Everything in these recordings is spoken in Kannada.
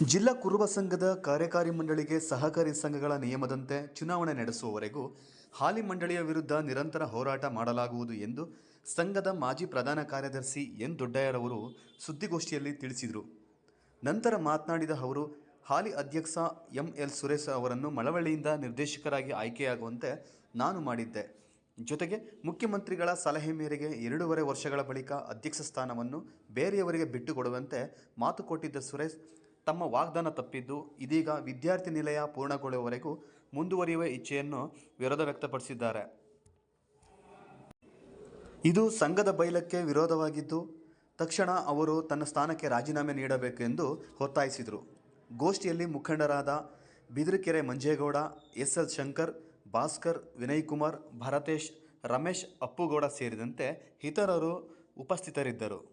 ಜಿಲ್ಲಾ ಕುರುಬ ಸಂಘದ ಕಾರ್ಯಕಾರಿ ಮಂಡಳಿಗೆ ಸಹಕಾರಿ ಸಂಘಗಳ ನಿಯಮದಂತೆ ಚುನಾವಣೆ ನಡೆಸುವವರೆಗೂ ಹಾಲಿ ಮಂಡಳಿಯ ವಿರುದ್ಧ ನಿರಂತರ ಹೋರಾಟ ಮಾಡಲಾಗುವುದು ಎಂದು ಸಂಘದ ಮಾಜಿ ಪ್ರಧಾನ ಕಾರ್ಯದರ್ಶಿ ಎನ್ ದೊಡ್ಡಯ್ಯರವರು ಸುದ್ದಿಗೋಷ್ಠಿಯಲ್ಲಿ ತಿಳಿಸಿದರು. ನಂತರ ಮಾತನಾಡಿದ ಅವರು, ಹಾಲಿ ಅಧ್ಯಕ್ಷ ಎಂ ಎಲ್ ಸುರೇಶ್ ಅವರನ್ನು ಮಳವಳ್ಳಿಯಿಂದ ನಿರ್ದೇಶಕರಾಗಿ ಆಯ್ಕೆಯಾಗುವಂತೆ ನಾನು ಮಾಡಿದ್ದೆ. ಜೊತೆಗೆ ಮುಖ್ಯಮಂತ್ರಿಗಳ ಸಲಹೆ ಮೇರೆಗೆ ಎರಡೂವರೆ ವರ್ಷಗಳ ಬಳಿಕ ಅಧ್ಯಕ್ಷ ಸ್ಥಾನವನ್ನು ಬೇರೆಯವರಿಗೆ ಬಿಟ್ಟುಕೊಡುವಂತೆ ಮಾತು ಕೊಟ್ಟಿದ್ದ ಸುರೇಶ್ ತಮ್ಮ ವಾಗ್ದಾನ ತಪ್ಪಿದ್ದು ಇದೀಗ ವಿದ್ಯಾರ್ಥಿ ನಿಲಯ ಪೂರ್ಣಗೊಳ್ಳುವವರೆಗೂ ಮುಂದುವರಿಯುವ ಇಚ್ಛೆಯನ್ನು ವಿರೋಧ ವ್ಯಕ್ತಪಡಿಸಿದ್ದಾರೆ. ಇದು ಸಂಘದ ಬೈಲಕ್ಕೆ ವಿರೋಧವಾಗಿದ್ದು, ತಕ್ಷಣ ಅವರು ತನ್ನ ಸ್ಥಾನಕ್ಕೆ ರಾಜೀನಾಮೆ ನೀಡಬೇಕೆಂದು ಒತ್ತಾಯಿಸಿದರು. ಗೋಷ್ಠಿಯಲ್ಲಿ ಮುಖಂಡರಾದ ಬಿದ್ರಕೆರೆ ಮಂಜೇಗೌಡ ಎಸ್ ಎಲ್ ಶಂಕರ್, ಭಾಸ್ಕರ್ ವಿನಯ್ ಕುಮಾರ್ ಭರತೇಶ್, ರಮೇಶ್ ಅಪ್ಪುಗೌಡ ಸೇರಿದಂತೆ ಇತರರು ಉಪಸ್ಥಿತರಿದ್ದರು.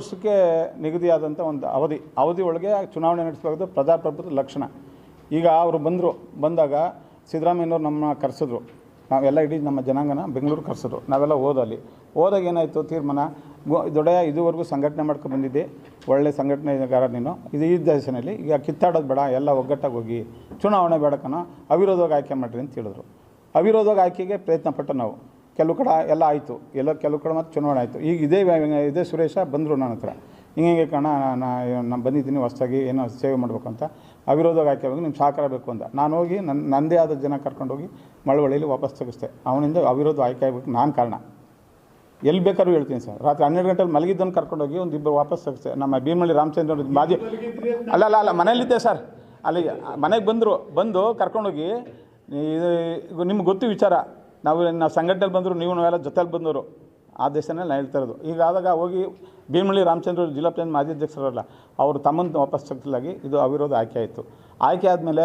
ವರ್ಷಕ್ಕೆ ನಿಗದಿಯಾದಂಥ ಒಂದು ಅವಧಿ ಅವಧಿ ಒಳಗೆ ಚುನಾವಣೆ ನಡೆಸಬೇಕಾದ ಪ್ರಜಾಪ್ರಭುತ್ವದ ಲಕ್ಷಣ. ಈಗ ಅವರು ಬಂದರು, ಬಂದಾಗ ಸಿದ್ದರಾಮಯ್ಯನವ್ರು ನಮ್ಮ ಕರೆಸಿದ್ರು. ನಾವೆಲ್ಲ ಇಡೀ ನಮ್ಮ ಜನಾಂಗನ ಬೆಂಗಳೂರು ಕರೆಸಿದ್ರು. ನಾವೆಲ್ಲ ಓದಲ್ಲಿ ಹೋದಾಗ ಏನಾಯಿತು, ತೀರ್ಮಾನ? ಗೊ, ದೊಡ್ಡಯ್ಯ, ಇದುವರೆಗೂ ಸಂಘಟನೆ ಮಾಡ್ಕೊಂಡು ಬಂದಿದ್ದೆ. ಒಳ್ಳೆ ಸಂಘಟನೆಗಾರ ನೀನು. ಇದು ಈ ದೇಶದಲ್ಲಿ ಈಗ ಕಿತ್ತಾಡೋದು ಬೇಡ, ಎಲ್ಲ ಒಗ್ಗಟ್ಟಾಗಿ ಹೋಗಿ. ಚುನಾವಣೆ ಬೇಡಕನ ಅವಿರೋಧವಾಗಿ ಆಯ್ಕೆ ಮಾಡಿರಿ ಅಂತ ಹೇಳಿದ್ರು. ಅವಿರೋಧವಾಗಿ ಆಯ್ಕೆಗೆ ಪ್ರಯತ್ನ ಪಟ್ಟು ನಾವು. ಕೆಲವು ಕಡೆ ಎಲ್ಲ ಆಯಿತು. ಎಲ್ಲ ಕೆಲವು ಕಡೆ ಮತ್ತು ಚುನಾವಣೆ ಆಯಿತು. ಈಗ ಇದೇ ಇದೇ ಸುರೇಶ ಬಂದರು ನನ್ನ ಹತ್ರ. ಹಿಂಗೆ ಹಿಂಗೆ ಕಣ ನಾನು ಬಂದಿದ್ದೀನಿ ಹೊಸ್ದಾಗಿ, ಏನೋ ಸೇವೆ ಮಾಡಬೇಕು ಅಂತ ಅವಿರೋಧವಾಗಿ ಹೋಗಿ ನಿಮ್ಮ ಸಹಕಾರ ಬೇಕು ಅಂತ. ನಾನು ಹೋಗಿ ನನ್ನ ನನ್ನದೇ ಆದ ಜನ ಕರ್ಕೊಂಡೋಗಿ ಮಳವಳ್ಳಿಯಲ್ಲಿ ವಾಪಸ್ ತೆಗಿಸ್ದೆ. ಅವನಿಂದ ಅವಿರೋಧ ಆಯ್ಕೆ ಆಗಬೇಕು ನಾನು ಕಾರಣ. ಎಲ್ಲಿ ಬೇಕಾದ್ರೂ ಹೇಳ್ತೀನಿ ಸರ್. ರಾತ್ರಿ ಹನ್ನೆರಡು ಗಂಟೆಲಿ ಮಲಗಿದ್ದನ್ನು ಕರ್ಕೊಂಡೋಗಿ ಒಂದು ಇಬ್ಬರು ವಾಪಸ್ ತೆಗಿಸ್ದೆ. ನಮ್ಮ ಭೀಮಳ್ಳಿ ರಾಮಚಂದ್ರ ಮಾಜಿ ಅಲ್ಲ ಅಲ್ಲ ಅಲ್ಲ ಮನೇಲಿದ್ದೆ ಸರ್. ಅಲ್ಲಿಗೆ ಮನೆಗೆ ಬಂದರು, ಬಂದು ಕರ್ಕೊಂಡೋಗಿ ಇದು ನಿಮ್ಗೆ ಗೊತ್ತು ವಿಚಾರ. ನಾವು ನಾವು ಸಂಘಟನೆಯಲ್ಲಿ ಬಂದರು ನೀವು ನಾವೆಲ್ಲ ಜೊತೆಲಿ ಬಂದವರು. ಆ ದೇಶನೇ ನಾನು ಹೇಳ್ತಾ ಇರೋದು. ಈಗ ಆದಾಗ ಹೋಗಿ ಭೀಮಳ್ಳಿ ರಾಮಚಂದ್ರ ಜಿಲ್ಲಾ ಪಂಚಾಯತ್ ಮಾಜಿ ಅಧ್ಯಕ್ಷರಲ್ಲ, ಅವರು ತಮ್ಮನ್ನು ವಾಪಸ್ ತೆಗೆಸಲಾಗಿ ಇದು ಅವಿರೋಧ ಆಯ್ಕೆ ಆಯಿತು. ಆಯ್ಕೆ ಆದಮೇಲೆ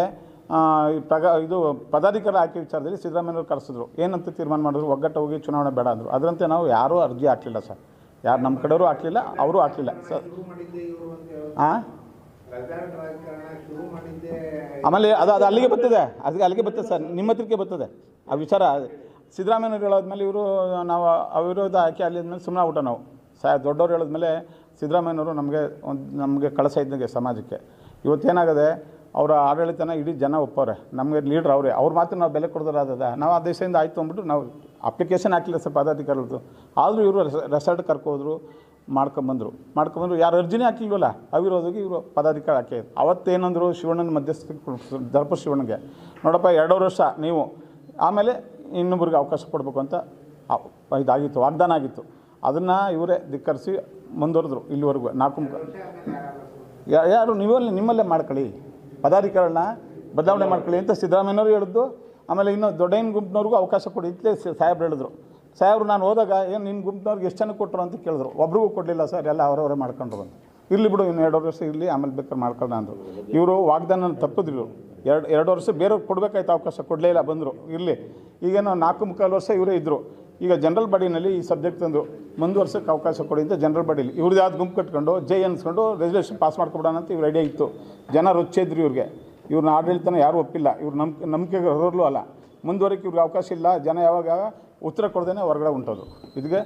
ಪ್ರಗ, ಇದು ಪದಾಧಿಕಾರಿ ಆಯ್ಕೆ ವಿಚಾರದಲ್ಲಿ ಸಿದ್ದರಾಮಯ್ಯವ್ರು ಕರೆಸಿದ್ರು. ಏನಂತ ತೀರ್ಮಾನ ಮಾಡಿದ್ರು? ಒಗ್ಗಟ್ಟು ಹೋಗಿ ಚುನಾವಣೆ ಬೇಡ ಅಂದರು. ಅದರಂತೆ ನಾವು ಯಾರೂ ಅರ್ಜಿ ಹಾಕಲಿಲ್ಲ ಸರ್. ಯಾರು, ನಮ್ಮ ಕಡೆಯವರು ಹಾಕಲಿಲ್ಲ, ಅವರು ಹಾಕಲಿಲ್ಲ. ಸರ್ ಹಾಂ ಆಮೇಲೆ ಅದು ಅದು ಅಲ್ಲಿಗೆ ಬರ್ತದೆ. ಅದಕ್ಕೆ ಅಲ್ಲಿಗೆ ಬರ್ತದೆ ಸರ್. ನಿಮ್ಮ ಹತ್ರಕ್ಕೆ ಬರ್ತದೆ. ಆ ವಿಚಾರ ಸಿದ್ದರಾಮಯ್ಯವ್ರು ಹೇಳೋದ್ಮೇಲೆ ಇವರು, ನಾವು ಅವಿರೋಧ ಆಯ್ಕೆ ಅಲ್ಲಿದ್ಮೇಲೆ ಸುಮ್ಮನೆ ಊಟ ನಾವು. ಸ, ದೊಡ್ಡವ್ರು ಹೇಳಿದ್ಮೇಲೆ ಸಿದ್ದರಾಮಯ್ಯನವರು ನಮಗೆ ಒಂದು, ನಮಗೆ ಕಳಸ ಇದ್ದಂಗೆ ಸಮಾಜಕ್ಕೆ. ಇವತ್ತೇನಾಗದೆ ಅವರ ಆಡಳಿತನ ಇಡೀ ಜನ ಒಪ್ಪವ್ರೆ. ನಮಗೆ ಲೀಡ್ರ್ ಅವರೇ. ಅವ್ರು ಮಾತ್ರ ನಾವು ಬೆಲೆ ಕೊಡೋದಾದ ನಾವು ಆ ದೇಶದಿಂದ ಆಯಿತು ಅಂದ್ಬಿಟ್ಟು ನಾವು ಅಪ್ಲಿಕೇಶನ್ ಹಾಕಿಲ್ಲ ಸರ್ ಪದಾಧಿಕಾರಿಗಳದ್ದು ಆದರೂ ಇವರು ರೆಸಾರ್ಟ್ ಕರ್ಕೋದ್ರು, ಮಾಡ್ಕೊಂಬಂದರು. ಮಾಡ್ಕೊಂಬಂದ್ರು. ಯಾರು ಅರ್ಜಿನೇ ಹಾಕಿಲ್ವಲ್ಲ ಅವಿರೋಧಕ್ಕೆ ಇವರು ಪದಾಧಿಕಾರಿ ಹಾಕಿ ಅವತ್ತೇನಂದ್ರು ಶಿವಣ್ಣನ ಮಧ್ಯಸ್ಥಿಕೆ ದರ್ಪ ಶಿವಣ್ಣಗೆ. ನೋಡಪ್ಪ, ಎರಡೂವರೆ ವರ್ಷ ನೀವು. ಆಮೇಲೆ ಇನ್ನೊಬ್ರಿಗೆ ಅವಕಾಶ ಕೊಡಬೇಕು ಅಂತ ಇದಾಗಿತ್ತು, ವಾಗ್ದಾನ ಆಗಿತ್ತು. ಅದನ್ನು ಇವರೇ ಧಿಕ್ಕರಿಸಿ ಮುಂದುವರೆದ್ರು ಇಲ್ಲಿವರೆಗೂ. ನಾಲ್ಕು ಯಾರು, ನೀವಲ್ಲಿ, ನಿಮ್ಮಲ್ಲೇ ಮಾಡ್ಕೊಳ್ಳಿ. ಪದಾಧಿಕಾರಿಗಳನ್ನ ಬದಲಾವಣೆ ಮಾಡ್ಕೊಳ್ಳಿ ಅಂತ ಸಿದ್ದರಾಮಯ್ಯನವರು ಹೇಳಿದ್ದು. ಆಮೇಲೆ ಇನ್ನು ದೊಡ್ಡಯ್ಯನ ಗುಂಪಿನವ್ರಿಗೂ ಅವಕಾಶ ಕೊಡಿ ಇತ್ತಲೇ ಸಾಹೇಬ್ರು ಹೇಳಿದ್ರು. ಸಾಹೇಬ್ರು, ನಾನು ಹೋದಾಗ ಏನು ನಿಮ್ಮ ಗುಂಪಿನವ್ರಿಗೆ ಎಷ್ಟು ಜನಕ್ಕೆ ಕೊಟ್ಟರು ಅಂತ ಕೇಳಿದ್ರು. ಒಬ್ರಿಗೂ ಕೊಡಲಿಲ್ಲ ಸರ್, ಎಲ್ಲ ಅವರವರೇ ಮಾಡ್ಕೊಂಡ್ರು ಅಂತ. ಇರಲಿ ಬಿಡು, ಇನ್ನು ಎರಡು ವರ್ಷ ಇರಲಿ, ಆಮೇಲೆ ಬೇಕಾದ್ರೆ ಮಾಡ್ಕೊಳ್ಳೋಣ ಅಂದರು. ಇವರು ವಾಗ್ದಾನ ತಪ್ಪಿದ್ರು ಎರಡು ಎರಡು ವರ್ಷ ಬೇರೆಯವ್ರು ಕೊಡಬೇಕಾಯ್ತು ಅವಕಾಶ, ಕೊಡಲೇ ಇಲ್ಲ, ಬಂದರು. ಇರಲಿ. ಈಗೇನೋ ನಾಲ್ಕು ಮುಕ್ಕಾಲು ವರ್ಷ ಇವರೇ ಇದ್ದರು ಈಗ ಜನರಲ್ ಬಾಡಿನಲ್ಲಿ ಈ ಸಬ್ಜೆಕ್ಟ್ ತಂದು ಮುಂದುವರ್ಸೋಕ್ಕೆ ಅವಕಾಶ ಕೊಡಿ ಅಂತ ಜನರಲ್ ಬಾಡಿಲಿ. ಇವ್ರದ್ದು ಯಾವ್ದು ಗುಂಪು ಕಟ್ಕೊಂಡು, ಜೈ ಅನ್ಸ್ಕೊಂಡು ರೆಸಲ್ಯೂಷನ್ ಪಾಸ್ ಮಾಡ್ಕೊಬಿಡೋಣ ಅಂತ ಇವ್ರು ರೆಡಿ ಇತ್ತು. ಜನ ರೊಚ್ಚಿದ್ರು ಇವ್ರಿಗೆ. ಇವ್ರನ್ನ ಆಡಳಿತನ ಯಾರೂ ಒಪ್ಪಿಲ್ಲ. ಇವ್ರು ನಂಬಿಕೆ ನಂಬಿಕೆ ಹೊರಲು ಅಲ್ಲ. ಮುಂದುವರೆಕ್ಕೆ ಇವ್ರಿಗೆ ಅವಕಾಶ ಇಲ್ಲ. ಜನ ಯಾವಾಗ ಉತ್ತರ ಕೊಡ್ದೇ ಹೊರಗಡೆ ಉಂಟೋದು. ಇದಕ್ಕೆ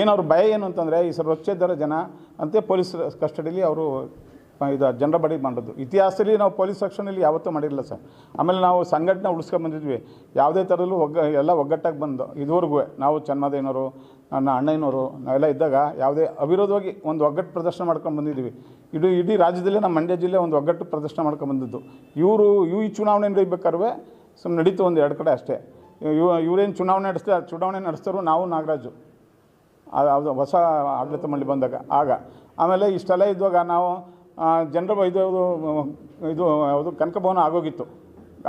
ಏನವ್ರ ಭಯ ಏನು ಅಂತಂದರೆ, ಈ ಸರ್ ರೊಚ್ಚಿದ್ದಾರೆ ಜನ ಅಂತೆ ಪೊಲೀಸ್ ಕಸ್ಟಡಿಲಿ ಅವರು ಇದು ಜನರ ಬಡಿ ಮಾಡೋದು ಇತಿಹಾಸದಲ್ಲಿ ನಾವು ಪೊಲೀಸ್ ಸೆಕ್ಷನಲ್ಲಿ ಯಾವತ್ತೂ ಮಾಡಿರಲಿಲ್ಲ ಸರ್. ಆಮೇಲೆ ನಾವು ಸಂಘಟನೆ ಉಳಿಸ್ಕೊಂಡು ಬಂದಿದ್ವಿ. ಯಾವುದೇ ಥರದಲ್ಲೂ ಒಗ್ಗ, ಎಲ್ಲ ಒಗ್ಗಟ್ಟಾಗಿ ಬಂದು, ಇದುವರೆಗೂ ನಾವು ಚನ್ಮಾದೇನವರು ನನ್ನ ಅಣ್ಣಯ್ಯನವರು, ನಾವೆಲ್ಲ ಇದ್ದಾಗ ಯಾವುದೇ ಅವಿರೋಧವಾಗಿ ಒಂದು ಒಗ್ಗಟ್ಟು ಪ್ರದರ್ಶನ ಮಾಡ್ಕೊಂಡು ಬಂದಿದ್ದೀವಿ ಇಡೀ ಇಡೀ ರಾಜ್ಯದಲ್ಲೇ ನಮ್ಮ ಮಂಡ್ಯ ಜಿಲ್ಲೆ ಒಂದು ಒಗ್ಗಟ್ಟು ಪ್ರದರ್ಶನ ಮಾಡ್ಕೊಂಡು ಬಂದಿದ್ದು. ಇವರು ಇವು ಈ ಚುನಾವಣೆ ನಡೀಬೇಕಾದ್ರೆ ಸುಮ್ಮನೆ ನಡೀತು ಒಂದು ಎರಡು ಕಡೆ ಅಷ್ಟೇ. ಇವ ಇವರೇನು ಚುನಾವಣೆ ನಡೆಸ್ತಾ, ಚುನಾವಣೆ ನಡೆಸ್ತಾರೋ ನಾವು ನಾಗರಾಜು. ಅದು ಹೊಸ ಆಡಳಿತ ಮಂಡಳಿ ಬಂದಾಗ. ಆಗ, ಆಮೇಲೆ ಇಷ್ಟೆಲ್ಲ ಇದ್ದಾಗ ನಾವು ಜನರ ಇದು ಇದು ಯಾವುದು, ಕನಕಭವನ ಆಗೋಗಿತ್ತು.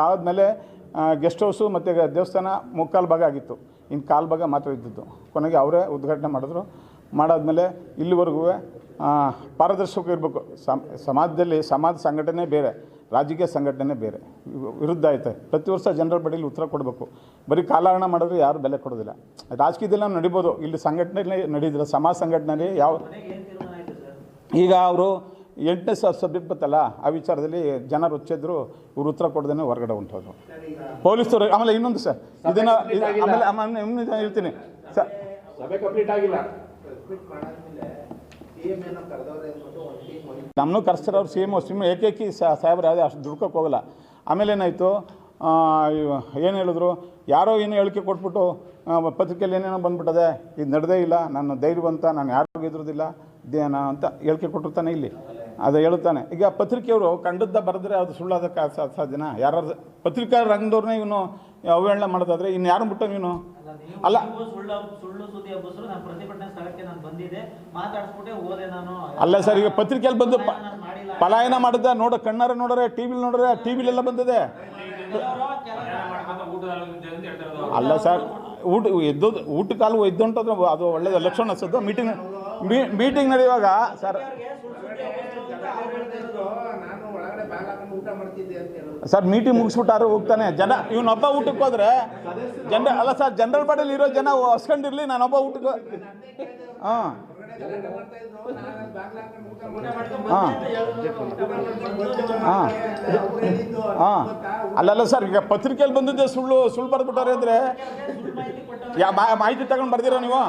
ಆದಮೇಲೆ ಗೆಸ್ಟ್ ಹೌಸು ಮತ್ತು ದೇವಸ್ಥಾನ ಮುಕ್ಕಾಲು ಭಾಗ ಆಗಿತ್ತು. ಇನ್ನು ಕಾಲು ಭಾಗ ಮಾತ್ರ ಇದ್ದಿದ್ದು. ಕೊನೆಗೆ ಅವರೇ ಉದ್ಘಾಟನೆ ಮಾಡಿದ್ರು. ಮಾಡಾದಮೇಲೆ ಇಲ್ಲಿವರೆಗೂ ಪಾರದರ್ಶಕ ಇರಬೇಕು. ಸಮಾಜದಲ್ಲಿ ಸಮಾಜ ಸಂಘಟನೆ ಬೇರೆ, ರಾಜಕೀಯ ಸಂಘಟನೆ ಬೇರೆ. ವಿರುದ್ಧ ಐತೆ ಪ್ರತಿ ವರ್ಷ ಜನರ ಬಡಿಯಲ್ಲಿ ಉತ್ತರ ಕೊಡಬೇಕು. ಬರೀ ಕಾಲಹರಣ ಮಾಡಿದ್ರೆ ಯಾರು ಬೆಲೆ ಕೊಡೋದಿಲ್ಲ. ರಾಜಕೀಯದಲ್ಲಿ ನಾವು ನಡಿಬೋದು. ಇಲ್ಲಿ ಸಂಘಟನೆ ನಡೀದಿಲ್ಲ. ಸಮಾಜ ಸಂಘಟನೆಯಲ್ಲಿ ಯಾವ ಈಗ ಅವರು ಎಂಟನೇ ಸಬ್ಜೆಕ್ಟ್ ಬತ್ತಲ್ಲ ಆ ವಿಚಾರದಲ್ಲಿ ಜನರು ಹುಚ್ಚಿದ್ರು ಇವ್ರು ಉತ್ತರ ಕೊಡ್ದೇ ಹೊರಗಡೆ ಉಂಟೋದು ಪೊಲೀಸರು ಆಮೇಲೆ ಇನ್ನೊಂದು ಸರ್ ಇದನ್ನ ಇದು- ಆಮೇಲೆ ಆಮೇಲೆ ಹೇಳ್ತೀನಿ. ಸರ್ ನಮ್ಮನ್ನು ಕರೆಸ್ತಾರೆ ಅವ್ರು ಸಿ ಎಂ ಸುಮ್ಮನೆ ಏಕೇಕಿ ಸಾಹೇಬ್ರು ಯಾವುದೇ ಅಷ್ಟು ದುಡ್ಕೋಕೆ ಹೋಗಲ್ಲ. ಆಮೇಲೆ ಏನಾಯಿತು? ಏನು ಹೇಳಿದ್ರು? ಯಾರೋ ಏನೋ ಹೇಳಿಕೆ ಕೊಟ್ಬಿಟ್ಟು ಪತ್ರಿಕೆಯಲ್ಲಿ ಏನೇನೋ ಬಂದ್ಬಿಟ್ಟದೆ ಇದು ನಡೆದೇ ಇಲ್ಲ ನಾನು ಧೈರ್ಯವಂತ ನಾನು ಯಾರಿಗೂ ಎದುರೋದಿಲ್ಲ ದೇನ ಅಂತ ಹೇಳಿಕೆ ಕೊಟ್ಟಿರ್ತಾನೆ ಇಲ್ಲಿ. ಅದು ಹೇಳ್ತಾನೆ ಈಗ ಪತ್ರಿಕೆಯವರು ಕಂಡದ್ದ ಬರೆದ್ರೆ ಅದು ಸುಳ್ಳಾದಕ್ಕೆ ಸಾಧ್ಯನಾ? ಯಾರು ಪತ್ರಿಕಾ ರಂಗದವ್ರನ್ನೇ ಇವನು ಅವಹೇಳನ ಮಾಡೋದಾದ್ರೆ ಇನ್ನು ಯಾರು ಮುಟ್ಟ ನೀನು ಅಲ್ಲ ಅಲ್ಲ. ಸರ್ ಈಗ ಪತ್ರಿಕೆಯಲ್ಲಿ ಬಂದು ಪಲಾಯನ ಮಾಡಿದ್ದ ನೋಡ ಕಣ್ಣಾರ ನೋಡ್ರೆ ಟಿ ವಿಲಿ ನೋಡ್ರೆ ಟಿ ವಿಲೆಲ್ಲ ಬಂದಿದೆ. ಅಲ್ಲ ಸರ್ ಊಟ ಎದ್ದು ಊಟ ಕಾಲು ಎದ್ದು ಅದು ಒಳ್ಳೇದು ಲಕ್ಷಣ ಅನ್ಸೋದು ಮೀಟಿಂಗ್ ಮೀಟಿಂಗ್ ನಡೆಯುವಾಗ ಸರ್ ಸರ್ ಮೀಟಿಂಗ್ ಮುಗಿಸ್ಬಿಟ್ಟಾರು ಹೋಗ್ತಾನೆ. ಜನ ಇವನೊಬ್ಬ ಊಟಕ್ಕೆ ಹೋದ್ರೆ ಜನ ಅಲ್ಲ ಸರ್ ಜನರಲ್ ಬಾಡಿಲಿ ಇರೋ ಜನ ಹಸ್ಕೊಂಡಿರ್ಲಿ ನಾನೊಬ್ಬ ಊಟಕ್ಕೆ ಹಾಂ. ಹಾಂ. ಹಾಂ. ಅಲ್ಲಲ್ಲ ಸರ್ ಈಗ ಪತ್ರಿಕೆಯಲ್ಲಿ ಬಂದಿದ್ದೆ ಸುಳ್ಳು ಸುಳ್ಳು ಬರೆದ್ಬಿಟ್ಟಾರೆ ಅಂದರೆ ಯಾ ಮಾ- ಮಾಹಿತಿ ತಗೊಂಡು ಬರ್ದಿರಾ ನೀವು?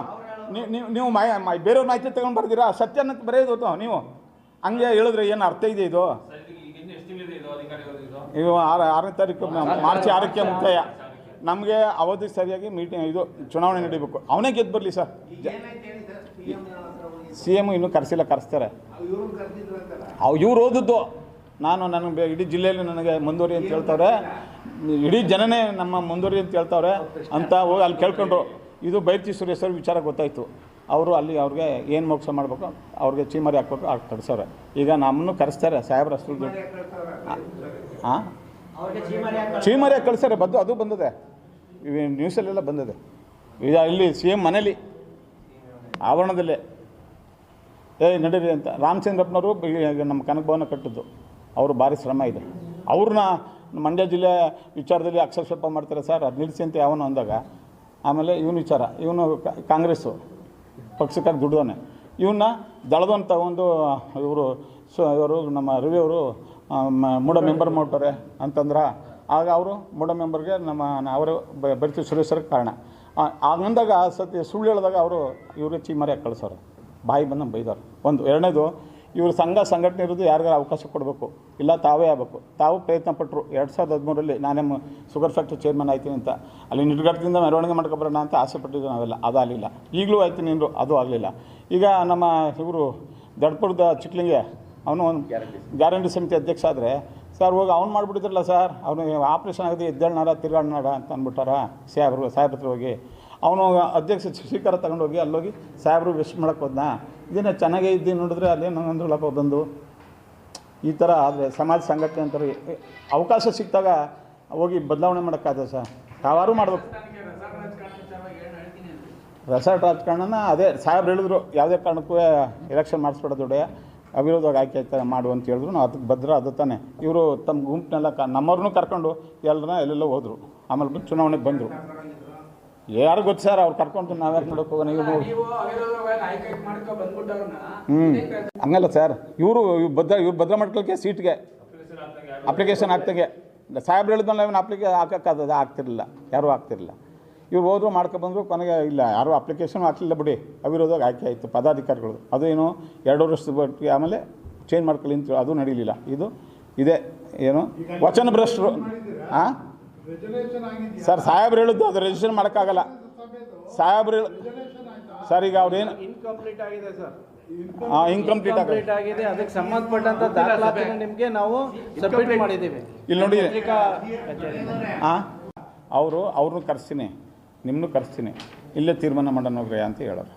ನೀವು- ನೀವು ನೀವು ಮಾಯ ಮಾ- ಬೇರೆಯವ್ರ ಮಾಹಿತಿ ತಗೊಂಡು ಬರ್ದಿರಾ? ಸತ್ಯನ ಬರೆಯೋದು ಗೊತ್ತಾ ನೀವು? ಹಂಗೆ ಹೇಳಿದ್ರೆ ಏನು ಅರ್ಥ ಇದೆ ಇದು? ಇವು ಆರು ಆರನೇ ತಾರೀಕು ಮಾರ್ಚ್ ಆರಕ್ಕೆ ಮುಕ್ತಾಯ. ನಮಗೆ ಅವಧಿ ಸರಿಯಾಗಿ ಮೀಟಿಂಗ್ ಇದು ಚುನಾವಣೆ ನಡೀಬೇಕು. ಅವನೇ ಗೆದ್ದು ಬರಲಿ ಸರ್. ಸಿ ಎಂ ಇನ್ನೂ ಕರೆಸಿಲ್ಲ, ಕರೆಸ್ತಾರೆ. ಅವ್ ಇವ್ರು ಓದಿದ್ದು. ನಾನು ನನಗೆ ಇಡೀ ಜಿಲ್ಲೆಯಲ್ಲಿ ನನಗೆ ಮುಂದುವರಿ ಅಂತ ಹೇಳ್ತವ್ರೆ. ಇಡೀ ಜನನೇ ನಮ್ಮ ಮುಂದುವರಿ ಅಂತ ಹೇಳ್ತಾವ್ರೆ ಅಂತ ಹೋಗಿ ಅಲ್ಲಿ ಕೇಳ್ಕೊಂಡ್ರು. ಇದು ಬೈತಿ ಸರ್ ವಿಚಾರ ಗೊತ್ತಾಯಿತು. ಅವರು ಅಲ್ಲಿ ಅವ್ರಿಗೆ ಏನು ಮೋಕ್ಷ ಮಾಡಬೇಕು ಅವ್ರಿಗೆ ಚೀಮರಿ ಹಾಕ್ಬೇಕು ಹಾಕಿ ಕರೆಸವ್ರೆ ಈಗ ನಮ್ಮನ್ನು ಕರೆಸ್ತಾರೆ ಸಾಹೇಬ್ರ ಅಷ್ಟು ಹಾಂ ಚೀಮಾರಿ ಹಾಕಿ ಕಳಿಸ್ತಾರೆ ಬದ್ದು ಅದು ಬಂದಿದೆ. ನ್ಯೂಸಲ್ಲೆಲ್ಲ ಬಂದಿದೆ. ಈಗ ಇಲ್ಲಿ ಸಿ ಎಂ ಮನೇಲಿ ಆವರಣದಲ್ಲೇ. ಏ ನಡೀರಿ ಅಂತ. ರಾಮಚಂದ್ರಪ್ಪನವರು ನಮ್ಮ ನಮ್ಮ ಕನಕಭವನ ಕಟ್ಟಿದ್ದು. ಅವರು ಭಾರಿ ಶ್ರಮ ಇದೆ. ಅವ್ರನ್ನ ಮಂಡ್ಯ ಜಿಲ್ಲೆ ವಿಚಾರದಲ್ಲಿ ಅಕ್ಷರಕ್ಷೇಪ ಮಾಡ್ತಾರೆ ಸರ್. ಅದು ನಿಲ್ಲಿಸಿ ಅಂತ ಯಾವನು ಅಂದಾಗ. ಆಮೇಲೆ ಇವನು ವಿಚಾರ ಇವನು ಕಾಂಗ್ರೆಸ್ಸು. ಪಕ್ಷಕ್ಕೆ ದುಡ್ದವನೆ. ಇವನ್ನ ದಳದಂಥ ಒಂದು ಇವರು ಸೊ, ಇವರು ನಮ್ಮ ರವಿ ಅವರು ಮೂಡ ಮೆಂಬರ್ ಮಾಡ್ತಾರೆ ಅಂತಂದ್ರೆ ಆಗ ಅವರು ಮೂಡ ಮೆಂಬರ್ಗೆ ನಮ್ಮ, ಅವರು ಬರ್ತೀವಿ ಸುರೇಶ್ವರಕ್ಕೆ ಕಾರಣ. ಆ- ಸತಿ ಸುಳ್ಳು ಹೇಳಿದಾಗ ಅವರು ಇವ್ರಿಗೆ ಚೀಮಾರಿಯಾಗಿ ಕಳ್ಸೋರು. ಬಾಯಿ ಬಂದು ಬೈದವ್ರು. ಒಂದು, ಎರಡನೇದು ಇವರು ಸಂಘ ಸಂಘಟನೆ ಇರೋದು ಯಾರಿಗಾರ ಅವಕಾಶ ಕೊಡಬೇಕು, ಇಲ್ಲ ತಾವೇ ಆಗಬೇಕು. ತಾವು ಪ್ರಯತ್ನ ಪಟ್ಟರು ಎರಡು ಸಾವಿರದ ಹದಿಮೂರಲ್ಲಿ ನಾನೇ ಶುಗರ್ ಫ್ಯಾಕ್ಟ್ರಿ ಚೇರ್ಮನ್ ಆಯ್ತೀನಿ ಅಂತ. ಅಲ್ಲಿ ನಿರ್ಘಟದಿಂದ ಮೆರವಣಿಗೆ ಮಾಡ್ಕೊಬರೋಣ ಅಂತ ಆಸೆ ಪಟ್ಟಿದ್ದು ನಾವೆಲ್ಲ. ಅದು ಆಗಲಿಲ್ಲ ಈಗಲೂ ಆಯ್ತೀನಿ ಅಂದರು ಅದು ಆಗಲಿಲ್ಲ. ಈಗ ನಮ್ಮ ಇವರು ದಡ್ಪುರದ ಚಿಕ್ಕಲಿಂಗೆ ಅವನು ಒಂದು ಗ್ಯಾರಂಟಿ ಸಮಿತಿ ಅಧ್ಯಕ್ಷ ಆದರೆ, ಸರ್, ಹೋಗಿ ಅವ್ನು ಮಾಡಿಬಿಟ್ಟಿದ್ರಲ್ಲ ಸರ್ ಅವನು ಆಪ್ರೇಷನ್ ಆಗಿದೆ ಎದ್ದೇಳ್ನಾರ, ತಿರ್ಗಾಡ್ನಾರ ಅಂತ ಅಂದ್ಬಿಟ್ಟಾರ. ಸಾಹೇಬ್ರು ಸಾಹೇಬ್ರ ಹತ್ರ ಹೋಗಿ. ಅವನು ಅಧ್ಯಕ್ಷ ಸ್ವೀಕಾರ ತಗೊಂಡೋಗಿ ಅಲ್ಲೋಗಿ ಸಾಹೇಬ್ರು ವೆಸ್ಟ್ ಮಾಡೋಕ್ಕೆ ಹೋದ್ನ? ಇದನ್ನು ಚೆನ್ನಾಗೇ ಇದ್ದೀನಿ ನೋಡಿದ್ರೆ ಅದೇನು ಅಂದ್ರಲ್ಲಪ್ಪ ಬಂದು? ಈ ಥರ ಆದರೆ ಸಮಾಜ ಸಂಘಟನೆ ಅಂತಾರೆ. ಅವಕಾಶ ಸಿಕ್ಕಿದಾಗ ಹೋಗಿ ಬದಲಾವಣೆ ಮಾಡೋಕ್ಕಾಗ ಸರ್? ಯಾವಾರು ಮಾಡಬೇಕು. ರೆಸಾರ್ಟ್ ರಾಜಕಾರಣನ ಅದೇ ಸಾಹೇಬ್ರು ಹೇಳಿದ್ರು, ಯಾವುದೇ ಕಾರಣಕ್ಕೂ ಎಲೆಕ್ಷನ್ ಮಾಡಿಸ್ಬೇಡ ದೊಡ್ಡ, ಅವಿರೋಧವಾಗಿ ಆಯ್ಕೆ ಮಾಡು ಅಂತ ಹೇಳಿದ್ರು. ನಾವು ಅದಕ್ಕೆ ಭದ್ರ ಅದು ತಾನೆ. ಇವರು ತಮ್ಮ ಗುಂಪನ್ನೆಲ್ಲ ಕ, ನಮ್ಮವ್ರನ್ನೂ ಕರ್ಕೊಂಡು ಎಲ್ಲರನ್ನ ಎಲ್ಲೆಲ್ಲೋ ಹೋದರು. ಆಮೇಲೆ ಚುನಾವಣೆಗೆ ಬಂದರು. ಯಾರು ಗೊತ್ತು ಸರ್? ಅವ್ರು ಕರ್ಕೊಂಡು ನಾವ್ಯಾಕೆ ನೋಡೋಕೆ ಹೋಗೋಣ? ಇವ್ರು ಹ್ಞೂ ಹಂಗಲ್ಲ ಸರ್. ಇವರು ಇವ್ರು ಭದ್ರ ಇವ್ರು ಭದ್ರ ಮಾಡ್ಕೊಳಕ್ಕೆ ಸೀಟ್ಗೆ. ಅಪ್ಲಿಕೇಶನ್ ಹಾಕ್ತಾಗೆ ಸಾಹೇಬ್ರು ಹೇಳಿದ್ಮೇಲೆ ನಾವೇನು ಅಪ್ಲಿಕೇ ಹಾಕೋಕ್ಕಾಗದ ಆಗ್ತಿರಲಿಲ್ಲ. ಯಾರೂ ಆಗ್ತಿರಲಿಲ್ಲ. ಇವ್ರು ಹೋದ್ರು ಮಾಡ್ಕೊಬಂದ್ರು ಕೊನೆಗೆ ಇಲ್ಲ ಯಾರೂ ಅಪ್ಲಿಕೇಶನ್ ಹಾಕಲಿಲ್ಲ ಬಿಡಿ. ಅವಿರೋದಾಗ ಆಯ್ಕೆ ಆಯಿತು ಪದಾಧಿಕಾರಿಗಳು. ಅದೇನು ಏನು ಎರಡು ವರ್ಷದ ಬಿಟ್ಟು ಆಮೇಲೆ ಚೇಂಜ್ ಮಾಡ್ಕೊಳ್ಳಿ ಅಂತ ಅದು ನಡೀಲಿಲ್ಲ. ಇದು ಇದೆ ಏನು ವಚನ ಭ್ರಷ್ಟರು ಹಾಂ ಸರ್ ಸಾಹೇಬ್ರು ಹೇಳಿದ್ದು ಅದು ರಿಜಿಸ್ಟ್ರೇಷನ್ ಮಾಡೋಕ್ಕಾಗಲ್ಲ. ಸಾಹೇಬ್ರು ಹೇಳ ಸರ್ ಈಗ ಅವ್ರೇನು ಇನ್ಕಂಪ್ಲೀಟ್ ಆಗಿದೆ ಸರ್ ಹಾಂ ಇನ್ಕಂಪ್ಲೀಟ್ ಆಗ ಕಂಪ್ಲೀಟ್ ಆಗಿದೆ. ಅದಕ್ಕೆ ಸಂಬಂಧಪಟ್ಟಂತ ದಾಖಲಾತಿನ ನಿಮಗೆ ನಾವು ಸಬ್ಮಿಟ್ ಮಾಡಿದ್ದೀವಿ. ಇಲ್ಲಿ ನೋಡಿ ಹಾಂ ಅವರು ಅವ್ರನ್ನೂ ಕರೆಸ್ತೀನಿ. ನಿಮ್ಮನ್ನು ಕರೆಸ್ತೀನಿ. ಇಲ್ಲೇ ತೀರ್ಮಾನ ಮಾಡೋಣ ಹೋಗ್ರಿ ಅಂತ ಹೇಳೋರು.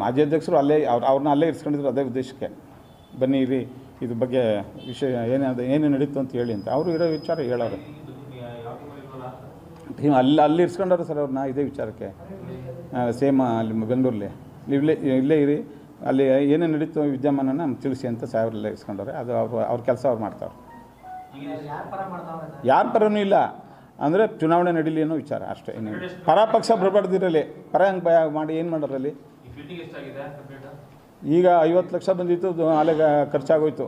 ಮಾಜಿ ಅಧ್ಯಕ್ಷರು? ಅಲ್ಲೇ ಅವ್ರು ಅವ್ರನ್ನ ಅಲ್ಲೇ ಇರಿಸ್ಕೊಂಡಿದ್ರು ಅದೇ ಉದ್ದೇಶಕ್ಕೆ. ಬನ್ನಿ ಇರಿ ಇದ್ರ ಬಗ್ಗೆ ವಿಷಯ ಏನಾದ ಏನು ನಡೀತು ಅಂತ ಹೇಳಿ ಅಂತ. ಅವರು ಇರೋ ವಿಚಾರ ಹೇಳೋರು. ಟೀಮ್ ಅಲ್ಲಿ ಅಲ್ಲಿ ಇರ್ಸ್ಕೊಂಡವ್ರು ಸರ್ ಅವ್ರನ್ನ ಇದೇ ವಿಚಾರಕ್ಕೆ. ಸೇಮ್ ಅಲ್ಲಿ ಬೆಂಗಳೂರಲ್ಲಿ ನೀವು ಇಲ್ಲೇ ಇಲ್ಲೇ ಇರಿ. ಅಲ್ಲಿ ಏನೇನು ನಡೀತು ವಿದ್ಯಮಾನನ ತಿಳಿಸಿ ಅಂತ ಸಾವಿರಲ್ಲ ಇಸ್ಕೊಂಡವ್ರೆ ಅದು ಅವರು ಅವ್ರ ಕೆಲಸ ಅವ್ರು ಮಾಡ್ತಾರೆ ಯಾರ ಪರನೂ ಇಲ್ಲ. ಅಂದರೆ ಚುನಾವಣೆ ನಡೀಲಿ ಅನ್ನೋ ವಿಚಾರ ಅಷ್ಟೇ. ಪರ ಪಕ್ಷ ಬರಬಾರ್ದಿರಲಿ ಪರ ಹಂಗೆ ಭಯ ಮಾಡಿ ಏನು ಮಾಡೋರಲ್ಲಿ ಈಗ ಐವತ್ತು ಲಕ್ಷ ಬಂದಿತ್ತು, ಅದು ಅಲ್ಲಿಗೆ ಖರ್ಚಾಗೋಯ್ತು.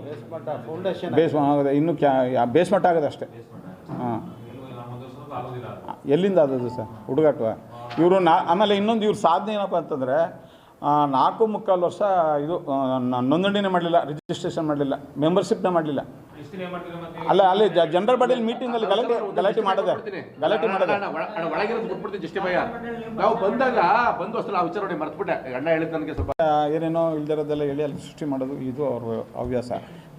ಬೇಸ್ ಆಗದೆ, ಇನ್ನು ಕ್ಯಾ ಬೇಸ್ಮೆಂಟ್ ಆಗೋದು ಅಷ್ಟೇ. ಹಾಂ. ಎಲ್ಲಿಂದ ಆದದ್ದು ಸರ್? ಹುಡುಗಾಟುವ? ಇವರು ನಾ, ಆಮೇಲೆ ಇನ್ನೊಂದು ಇವ್ರ ಸಾಧನೆ ಏನಪ್ಪ ಅಂತಂದರೆ ನಾಲ್ಕು ಮುಕ್ಕಾಲು ವರ್ಷ ಇದು ನೋಂದಣಿನೇ ಮಾಡಲಿಲ್ಲ ರಿಜಿಸ್ಟ್ರೇಷನ್ ಮಾಡಲಿಲ್ಲ ಮೆಂಬರ್ಶಿಪ್ನೇ ಮಾಡಲಿಲ್ಲ. ಅಲ್ಲ ಅಲ್ಲಿ ಜನರಲ್ ಬಾಡಿಲ್ ಮೀಟಿಂಗ್ ಅಲ್ಲಿ ಗಲಾಟೆ ಗಲಾಟೆ ಮಾಡಿದೆ. ಗಲಾಟೆ ಮಾಡಿದೆ. ಒಳಗಿರೋದು ಬಿಟ್ಬಿಡ್ತೀನಿ ಜಸ್ಟಿಫೈಯ ನಾವು ಬಂದಾಗ ಬಂದು ಅಷ್ಟಲ್ಲ ಆ ವಿಚಾರ ನೋಡಿ ಮರ್ತ್ಬಿಟ್ಟೆ. ಅಣ್ಣ ಹೇಳಿದ್ ನನಗೆ ಸ್ವಲ್ಪ. ಏನೇನೋ ಇಲ್ದಿರೋದೆಲ್ಲ ಹೇಳಿ ಅಲ್ಲಿ ಸೃಷ್ಟಿ ಮಾಡೋದು ಇದು ಅವ್ರ ಹವ್ಯಾಸ.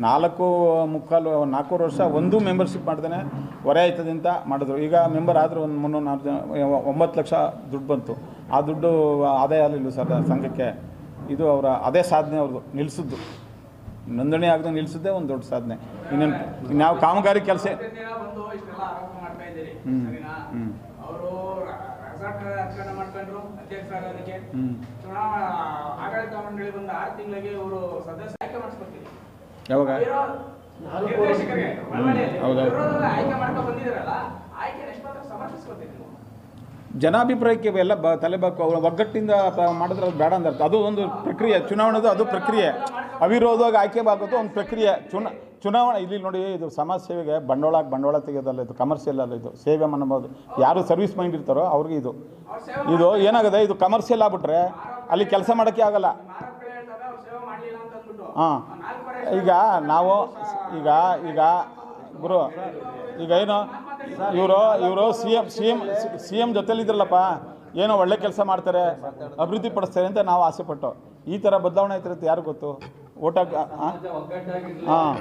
ನಾಲ್ಕು ಮುಕ್ಕಾಲು ನಾಲ್ಕೂವರೆ ವರ್ಷ ಒಂದು ಮೆಂಬರ್ಶಿಪ್ ಮಾಡ್ದೇ ಹೊರೆ ಆಯ್ತದೆ ಅಂತ ಮಾಡಿದ್ರು. ಈಗ ಮೆಂಬರ್ ಆದರೂ ಒಂದು ಮುನ್ನೂರು ನಾಲ್ಕು ಜನ ಒಂಬತ್ತು ಲಕ್ಷ ದುಡ್ಡು ಬಂತು. ಆ ದುಡ್ಡು ಆದಾಯ ಆಗಲಿಲ್ಲ ಸರ್ ಸಂಘಕ್ಕೆ. ಇದು ಅವರ ಅದೇ ಸಾಧನೆ ಅವ್ರದ್ದು ನಿಲ್ಲಿಸಿದ್ದು ನೋಂದಣಿ ಆಗದೆ ನಿಲ್ಲಿಸಿದ್ದೆ ಒಂದು ದೊಡ್ಡ ಸಾಧನೆ. ಇನ್ನೇನು ನಾವು ಕಾಮಗಾರಿ ಕೆಲಸ ಯಾವಾಗ? ಜನಾಭಿಪ್ರಾಯಕ್ಕೆ ಎಲ್ಲ ಬ ತಲೆಬಾಕು ಅವ್ರ ಒಗ್ಗಟ್ಟಿಂದ ಮಾಡಿದ್ರೆ ಅದು ಬೇಡ ಅಂತ ಅದು ಒಂದು ಪ್ರಕ್ರಿಯೆ ಚುನಾವಣೆದು ಅದು ಪ್ರಕ್ರಿಯೆ. ಅವಿರೋಧವಾಗಿ ಆಯ್ಕೆ ಆಗೋದು ಒಂದು ಪ್ರಕ್ರಿಯೆ. ಚುನ, ಚುನಾವಣೆ ಇಲ್ಲಿ ನೋಡಿ ಇದು ಸಮಾಜ ಸೇವೆಗೆ ಬಂಡವಾಳ ಬಂಡವಾಳ ತೆಗೆಯೋದಲ್ಲ ಇದು ಕಮರ್ಷಿಯಲ್ ಅಲ್ಲ ಇದು. ಸೇವೆ ಅನ್ನಬಹುದು ಯಾರು ಸರ್ವಿಸ್ ಮೈಂಡ್ ಇರ್ತಾರೋ ಅವ್ರಿಗೆ ಇದು. ಇದು ಏನಾಗಿದೆ ಇದು ಕಮರ್ಷಿಯಲ್ ಆಗ್ಬಿಟ್ರೆ ಅಲ್ಲಿ ಕೆಲಸ ಮಾಡೋಕ್ಕೆ ಆಗಲ್ಲ. ಹಾಂ. ಈಗ ನಾವು, ಈಗ ಈಗ ಗುರು, ಈಗ ಏನು, ಇವರು ಇವರು C M C M C M ಜೊತೆಲಿದ್ರಲ್ಲಪ್ಪ ಏನೋ ಒಳ್ಳೆ ಕೆಲಸ ಮಾಡ್ತಾರೆ, ಅಭಿವೃದ್ಧಿ ಪಡಿಸ್ತಾರೆ ಅಂತ ನಾವು ಆಸೆ ಪಟ್ಟು ಈ ಥರ ಬದಲಾವಣೆ ಆಯ್ತಿರುತ್ತೆ ಯಾರು ಗೊತ್ತು? ಓಟ್ ಹಾಕಿ ಹಾಂ.